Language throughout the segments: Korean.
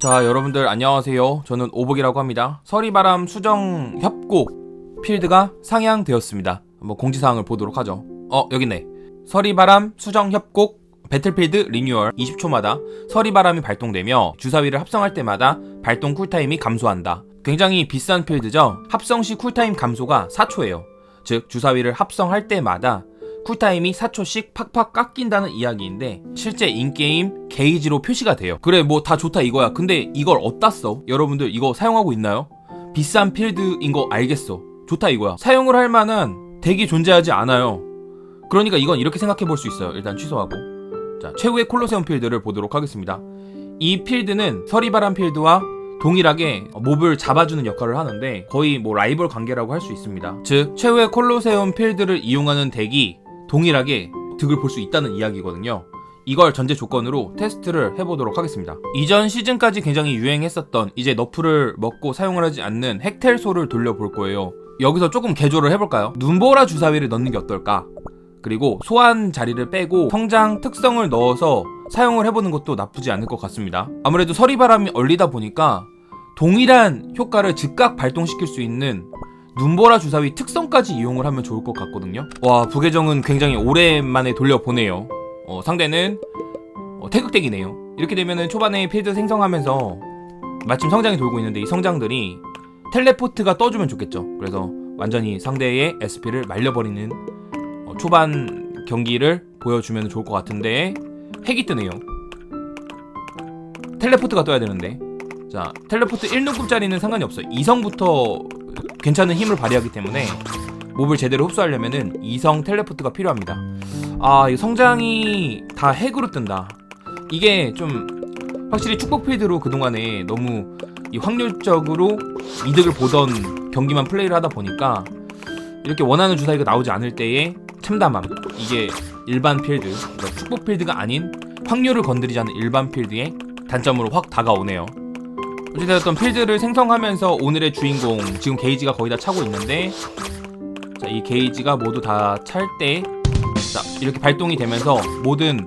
자 여러분들 안녕하세요. 저는 오복이라고 합니다. 서리바람 수정 협곡 필드가 상향되었습니다. 한번 공지사항을 보도록 하죠. 어 여기 있네. 서리바람 수정 협곡 배틀필드 리뉴얼 20초마다 서리바람이 발동되며 주사위를 합성할 때마다 발동 쿨타임이 감소한다. 굉장히 비싼 필드죠? 합성 시 쿨타임 감소가 4초예요. 즉 주사위를 합성할 때마다 쿨타임이 4초씩 팍팍 깎인다는 이야기인데 실제 인게임 게이지로 표시가 돼요. 그래 뭐 다 좋다 이거야. 근데 이걸 어디다 써? 여러분들 이거 사용하고 있나요? 비싼 필드인 거 알겠어. 좋다 이거야. 사용을 할 만한 덱이 존재하지 않아요. 그러니까 이건 이렇게 생각해 볼 수 있어요. 일단 취소하고. 자 최후의 콜로세움 필드를 보도록 하겠습니다. 이 필드는 서리바람 필드와 동일하게 몹을 잡아주는 역할을 하는데 거의 뭐 라이벌 관계라고 할 수 있습니다. 즉 최후의 콜로세움 필드를 이용하는 덱이 동일하게 득을 볼 수 있다는 이야기거든요. 이걸 전제 조건으로 테스트를 해보도록 하겠습니다. 이전 시즌까지 굉장히 유행했었던 이제 너프를 먹고 사용을 하지 않는 핵텔소를 돌려볼 거예요. 여기서 조금 개조를 해볼까요? 눈보라 주사위를 넣는 게 어떨까? 그리고 소환 자리를 빼고 성장 특성을 넣어서 사용을 해보는 것도 나쁘지 않을 것 같습니다. 아무래도 서리바람이 얼리다 보니까 동일한 효과를 즉각 발동시킬 수 있는 눈보라 주사위 특성까지 이용을 하면 좋을 것 같거든요. 와 부계정은 굉장히 오랜만에 돌려보네요. 어, 상대는 어, 태극덱이네요. 이렇게 되면은 초반에 필드 생성하면서 마침 성장이 돌고 있는데 이 성장들이 텔레포트가 떠주면 좋겠죠. 그래서 완전히 상대의 SP를 말려버리는 어, 초반 경기를 보여주면 좋을 것 같은데 핵이 뜨네요. 텔레포트가 떠야 되는데 자 텔레포트 1등급짜리는 상관이 없어요. 2성부터 괜찮은 힘을 발휘하기 때문에 몹을 제대로 흡수하려면은 2성 텔레포트가 필요합니다. 아, 이 성장이 다 핵으로 뜬다. 이게 좀 확실히 축복 필드로 그동안에 너무 이 확률적으로 이득을 보던 경기만 플레이를 하다 보니까 이렇게 원하는 주사위가 나오지 않을 때의 참담함. 이게 일반 필드, 그러니까 축복 필드가 아닌 확률을 건드리지 않는 일반 필드의 단점으로 확 다가오네요. 어찌되었던 필드를 생성하면서 오늘의 주인공 지금 게이지가 거의 다 차고 있는데 자 이 게이지가 모두 다 찰때자 이렇게 발동이 되면서 모든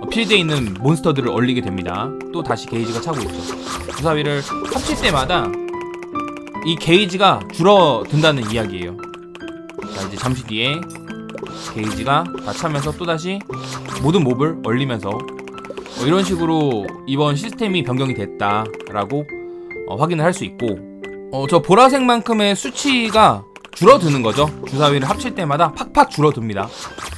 어, 필드에 있는 몬스터들을 얼리게 됩니다. 또 다시 게이지가 차고 있죠. 주사위를 합칠 때마다 이 게이지가 줄어든다는 이야기예요. 자 이제 잠시 뒤에 게이지가 다 차면서 또다시 모든 몹을 얼리면서 어, 이런 식으로 이번 시스템이 변경이 됐다라고 어, 확인을 할 수 있고 어, 저 보라색만큼의 수치가 줄어드는 거죠. 주사위를 합칠 때마다 팍팍 줄어듭니다.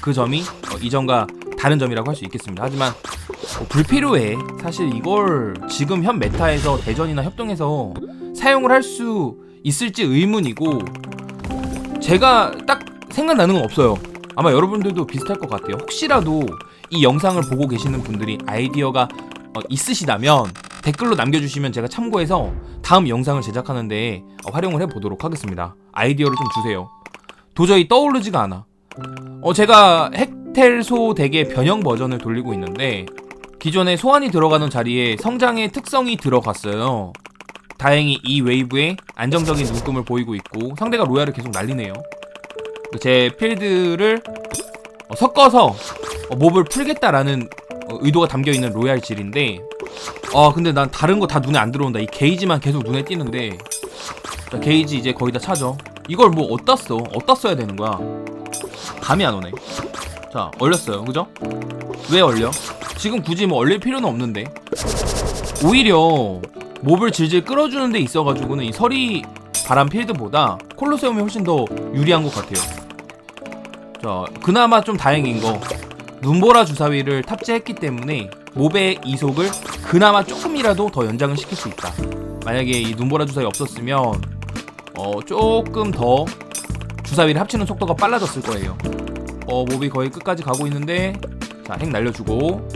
그 점이 어, 이전과 다른 점이라고 할 수 있겠습니다. 하지만 어, 불필요해. 사실 이걸 지금 현 메타에서 대전이나 협동에서 사용을 할 수 있을지 의문이고 제가 딱 생각나는 건 없어요. 아마 여러분들도 비슷할 것 같아요. 혹시라도 이 영상을 보고 계시는 분들이 아이디어가 어, 있으시다면 댓글로 남겨주시면 제가 참고해서 다음 영상을 제작하는데 어, 활용을 해보도록 하겠습니다. 아이디어를 좀 주세요. 도저히 떠오르지가 않아. 어, 제가 핵텔소 덱의 변형 버전을 돌리고 있는데 기존에 소환이 들어가는 자리에 성장의 특성이 들어갔어요. 다행히 이 웨이브에 안정적인 눈금을 보이고 있고 상대가 로얄을 계속 날리네요. 제 필드를 어, 섞어서 어, 몹을 풀겠다라는 어, 의도가 담겨 있는 로얄 질인데 아 근데 난 다른 거 다 눈에 안 들어온다. 이 게이지만 계속 눈에 띄는데 자, 게이지 이제 거의 다 차죠. 이걸 뭐 어디다 써? 어디다 써야 되는 거야? 감이 안 오네. 자 얼렸어요. 그죠? 왜 얼려? 지금 굳이 뭐 얼릴 필요는 없는데. 오히려 몹을 질질 끌어주는 데 있어가지고는 이 서리 바람 필드보다 콜로세움이 훨씬 더 유리한 것 같아요 자 그나마 좀 다행인 거 눈보라 주사위를 탑재했기 때문에 몹의 이속을 그나마 조금이라도 더 연장을 시킬 수 있다. 만약에 이 눈보라 주사위 없었으면 어 조금 더 주사위를 합치는 속도가 빨라졌을 거예요. 어 몹이 거의 끝까지 가고 있는데 자 핵 날려주고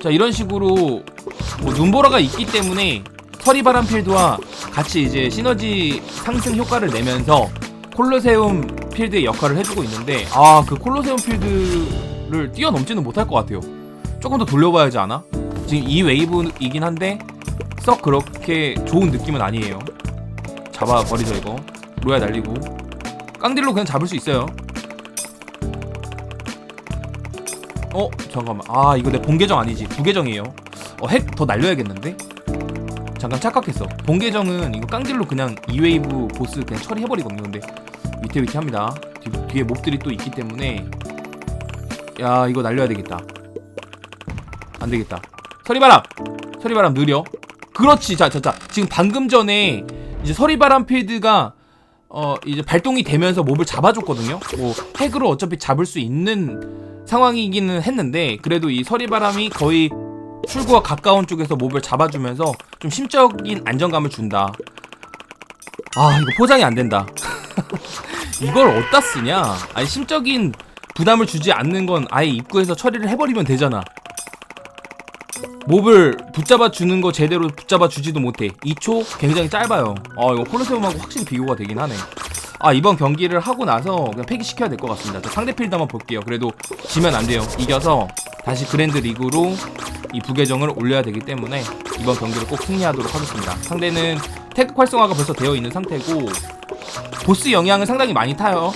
자 이런 식으로 뭐 눈보라가 있기 때문에 서리바람 필드와 같이 이제 시너지 상승 효과를 내면서 콜로세움 필드의 역할을 해주고 있는데 아 그 콜로세움 필드를 뛰어넘지는 못할 것 같아요. 조금 더 돌려봐야지 않아? 지금 이 웨이브이긴 한데 썩 그렇게 좋은 느낌은 아니에요. 잡아버리죠 이거. 로야 날리고 깡딜로 그냥 잡을 수 있어요. 어 잠깐만 아 이거 내 본 계정 아니지 부 계정이에요. 어 핵 더 날려야겠는데? 잠깐 착각했어. 본 계정은 이거 깡질로 그냥 2웨이브 보스 그냥 처리해버리거든요. 근데 위태위태합니다. 뒤, 뒤에 몹들이 또 있기 때문에 야 이거 날려야 되겠다. 안 되겠다. 서리바람, 서리바람 느려. 그렇지. 자, 자, 자. 지금 방금 전에 이제 서리바람 필드가 어 이제 발동이 되면서 몹을 잡아줬거든요. 뭐 핵으로 어차피 잡을 수 있는 상황이기는 했는데 그래도 이 서리바람이 거의 출구와 가까운 쪽에서 몹을 잡아주면서 좀 심적인 안정감을 준다. 아 이거 포장이 안 된다. 이걸 어디다 쓰냐? 아니 심적인 부담을 주지 않는 건 아예 입구에서 처리를 해버리면 되잖아. 몹을 붙잡아 주는 거 제대로 붙잡아 주지도 못해. 2초 굉장히 짧아요. 아 이거 콜로세움하고 확실히 비교가 되긴 하네. 아 이번 경기를 하고 나서 그냥 폐기시켜야 될 것 같습니다. 저 상대 필드 한번 볼게요. 그래도 지면 안 돼요. 이겨서 다시 그랜드 리그로 이 부계정을 올려야 되기 때문에 이번 경기를 꼭 승리하도록 하겠습니다. 상대는 태극 활성화가 벌써 되어 있는 상태고 보스 영향을 상당히 많이 타요.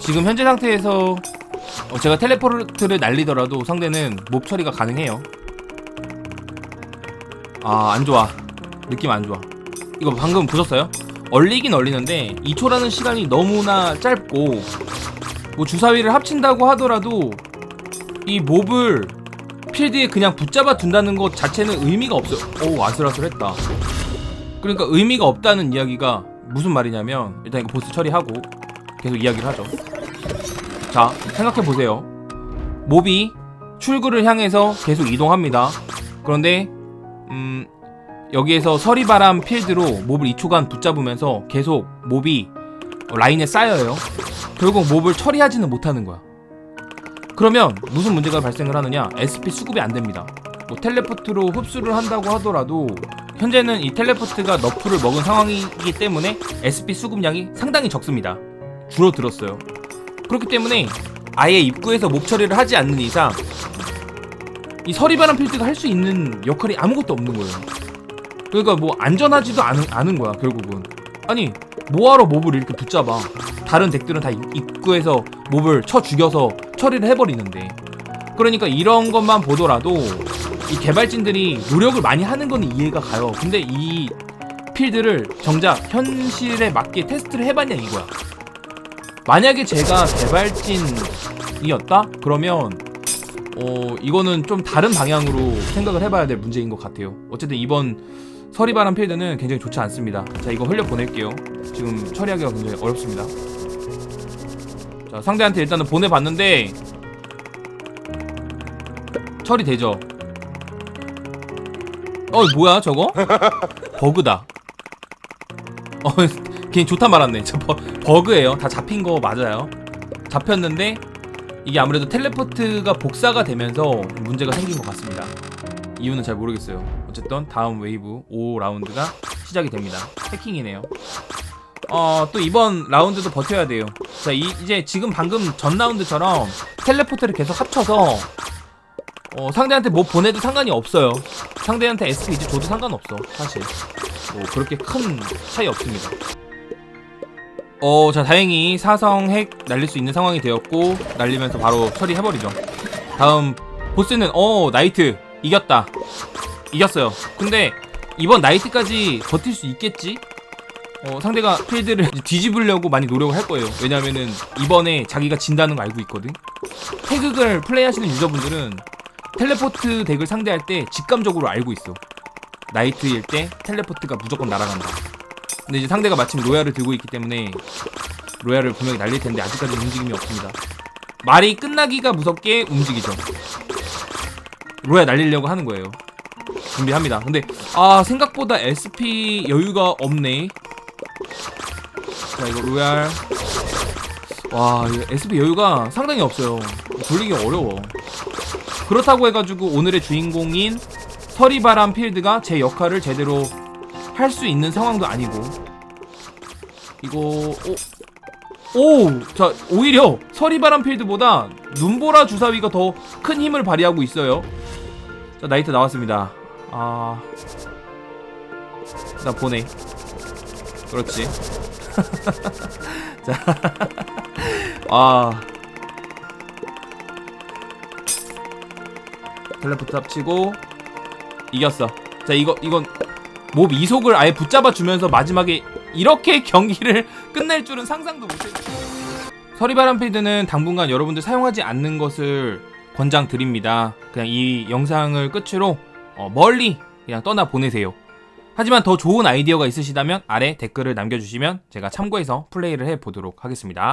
지금 현재 상태에서 어, 제가 텔레포트를 날리더라도 상대는 몹 처리가 가능해요. 아, 안 좋아. 느낌 안 좋아. 이거 방금 보셨어요? 얼리긴 얼리는데 2초라는 시간이 너무나 짧고 뭐 주사위를 합친다고 하더라도 이 몹을 필드에 그냥 붙잡아 둔다는 것 자체는 의미가 없어요. 오, 아슬아슬했다. 그러니까 의미가 없다는 이야기가 무슨 말이냐면 일단 이거 보스 처리하고 계속 이야기를 하죠. 자, 생각해 보세요. 몹이 출구를 향해서 계속 이동합니다. 그런데 음, 여기에서 서리바람 필드로 몹을 2초간 붙잡으면서 계속 몹이 라인에 쌓여요. 결국 몹을 처리하지는 못하는 거야. 그러면 무슨 문제가 발생을 하느냐? SP 수급이 안 됩니다. 뭐 텔레포트로 흡수를 한다고 하더라도 현재는 이 텔레포트가 너프를 먹은 상황이기 때문에 SP 수급량이 상당히 적습니다. 줄어들었어요. 그렇기 때문에 아예 입구에서 몹 처리를 하지 않는 이상 이 서리바람 필드가 할 수 있는 역할이 아무것도 없는 거예요. 그러니까 뭐 안전하지도 않은, 않은 거야 결국은. 아니 뭐하러 몹을 이렇게 붙잡아? 다른 덱들은 다 입- 입구에서 몹을 쳐 죽여서 처리를 해버리는데. 그러니까 이런 것만 보더라도 이 개발진들이 노력을 많이 하는 거는 이해가 가요. 근데 이 필드를 정작 현실에 맞게 테스트를 해봤냐 이거야. 만약에 제가 개발진이었다? 그러면 어 이거는 좀 다른 방향으로 생각을 해봐야 될 문제인 것 같아요. 어쨌든 이번 서리바람 필드는 굉장히 좋지 않습니다. 자 이거 흘려 보낼게요. 지금 처리하기가 굉장히 어렵습니다. 자 상대한테 일단은 보내봤는데 처리되죠. 어 뭐야 저거? 버그다. 어 괜히 좋다 말았네. 저 버, 버그예요. 다 잡힌 거 맞아요. 잡혔는데 이게 아무래도 텔레포트가 복사가 되면서 문제가 생긴 것 같습니다. 이유는 잘 모르겠어요. 어쨌든 다음 웨이브 5라운드가 시작이 됩니다. 해킹이네요. 어, 또 이번 라운드도 버텨야 돼요. 자, 이, 이제 지금 방금 전 라운드처럼 텔레포트를 계속 합쳐서 어, 상대한테 뭐 보내도 상관이 없어요. 상대한테 SP 이제 줘도 상관없어, 사실. 뭐 그렇게 큰 차이 없습니다. 어, 자, 다행히 사성 핵 날릴 수 있는 상황이 되었고, 날리면서 바로 처리해버리죠. 다음, 보스는, 어, 나이트. 이겼다. 이겼어요. 근데, 이번 나이트까지 버틸 수 있겠지? 어, 상대가 필드를 뒤집으려고 많이 노력을 할 거예요. 왜냐면은, 이번에 자기가 진다는 거 알고 있거든? 태극을 플레이하시는 유저분들은, 텔레포트 덱을 상대할 때 직감적으로 알고 있어. 나이트일 때 텔레포트가 무조건 날아간다. 근데 이제 상대가 마침 로얄을 들고 있기 때문에 로얄을 분명히 날릴 텐데 아직까지 움직임이 없습니다. 말이 끝나기가 무섭게 움직이죠. 로얄 날리려고 하는 거예요. 준비합니다. 근데 아 생각보다 SP 여유가 없네. 자 이거 로얄 와 SP 여유가 상당히 없어요. 돌리기 어려워. 그렇다고 해가지고 오늘의 주인공인 서리바람 필드가 제 역할을 제대로 할 수 있는 상황도 아니고 이거 오, 오, 자 오히려 서리바람 필드보다 눈보라 주사위가 더 큰 힘을 발휘하고 있어요. 자 나이트 나왔습니다. 아, 나 보내. 그렇지. 자, 아. 텔레포트 합치고 이겼어. 자 이거 이건 몹 이속을 아예 붙잡아 주면서 마지막에 이렇게 경기를 끝낼 줄은 상상도 못했어요. 서리바람 필드는 당분간 여러분들 사용하지 않는 것을 권장드립니다. 그냥 이 영상을 끝으로 어, 멀리 그냥 떠나 보내세요. 하지만 더 좋은 아이디어가 있으시다면 아래 댓글을 남겨주시면 제가 참고해서 플레이를 해보도록 하겠습니다.